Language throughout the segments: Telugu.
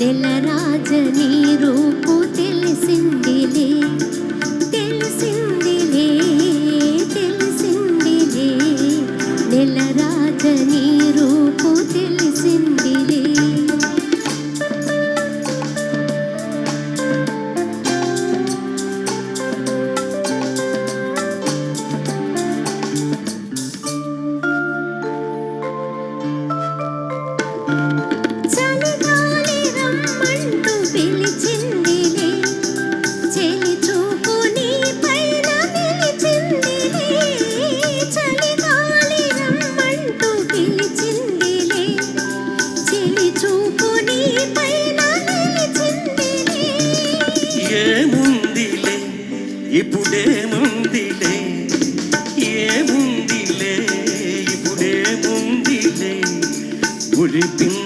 నెల రాజని రూపు తెలిసింది ఇప్పుడేముందిలే? ఏముందిలే? ఇప్పుడేముందిలే? ఒలిపింది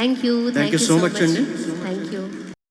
thank you thank, you, so, much, much.